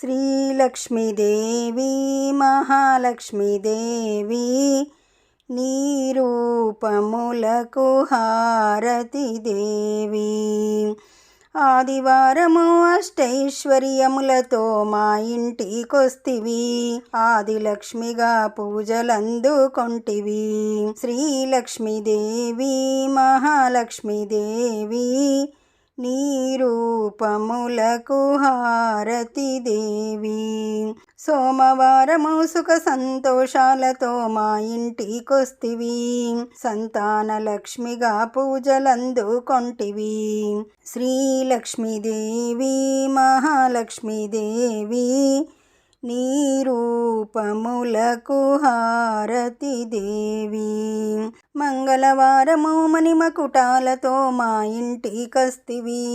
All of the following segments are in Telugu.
శ్రీలక్ష్మీదేవి మహాలక్ష్మీదేవి నీ రూపములకు హారతి దేవి. ఆదివారము అష్టైశ్వర్యములతో మా ఇంటికొస్తివి ఆదిలక్ష్మిగా పూజలందుకొంటివి శ్రీలక్ష్మీదేవి మహాలక్ష్మీదేవి నీ రూపములకు హారతి దేవి. సోమవారము సుఖ సంతోషాలతో మా ఇంటికొస్తివి. సంతాన లక్ష్మిగా పూజలందుకొంటివి శ్రీలక్ష్మీదేవి మహాలక్ష్మీదేవి నీ రూపములకు హారతి దేవి. మంగళవారము మణిమకుటాలతో మా ఇంటికస్తివి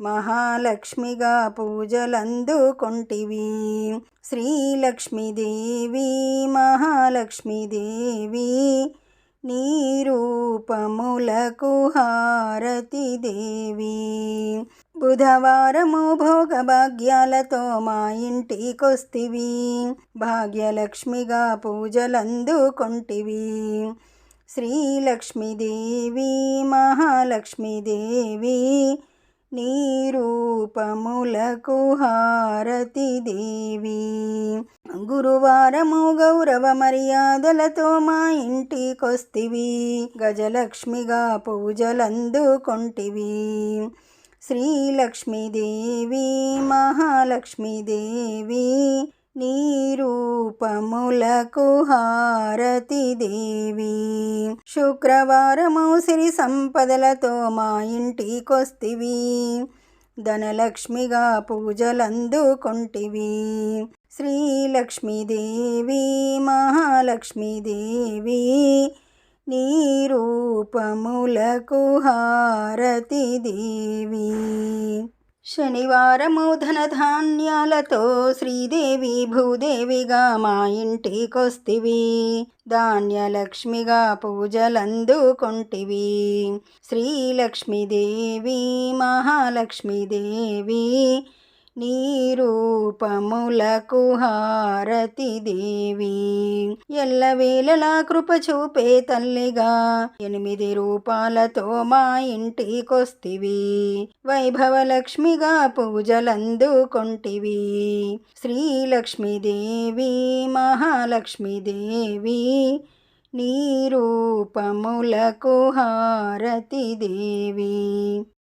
మహాలక్ష్మిగా పూజలందుకుంటివి శ్రీలక్ష్మీదేవి మహాలక్ష్మీదేవి నీ రూపములకు హారతి దేవి. బుధవారము భోగభాగ్యాలతో మా ఇంటికొస్తివి భాగ్యలక్ష్మిగా పూజలందుకుంటివి శ్రీలక్ష్మీదేవి మహాలక్ష్మీదేవి నీ రూపములకు హారతి దేవి. గురువారము గౌరవ మర్యాదలతో మా ఇంటికొస్తివి గజలక్ష్మిగా పూజలందుకొంటివి శ్రీలక్ష్మీదేవి మహాలక్ష్మీదేవి నీ రూపములకు హారతి దేవి. శుక్రవారము సిరి సంపదలతో మా ఇంటికొస్తివి. ధనలక్ష్మిగా పూజలందుకొంటివి శ్రీలక్ష్మీదేవి మహాలక్ష్మీదేవి నీ రూపములకు హారతి దేవి. శనివారము ధనధాన్యాలతో శ్రీదేవి భూదేవిగా మా ఇంటికొస్తివి. ధాన్యలక్ష్మిగా పూజలందుకుంటివి శ్రీలక్ష్మీదేవి మహాలక్ష్మీదేవి నీ రూపములకు హారతి దేవి. ఎల్లవేళలా కృప చూపే తల్లిగా ఎనిమిది రూపాలతో మా ఇంటికొస్తివి. వైభవలక్ష్మిగా పూజలందుకొంటివి శ్రీలక్ష్మీదేవి మహాలక్ష్మీదేవి నీ రూపములకు హారతి దేవి.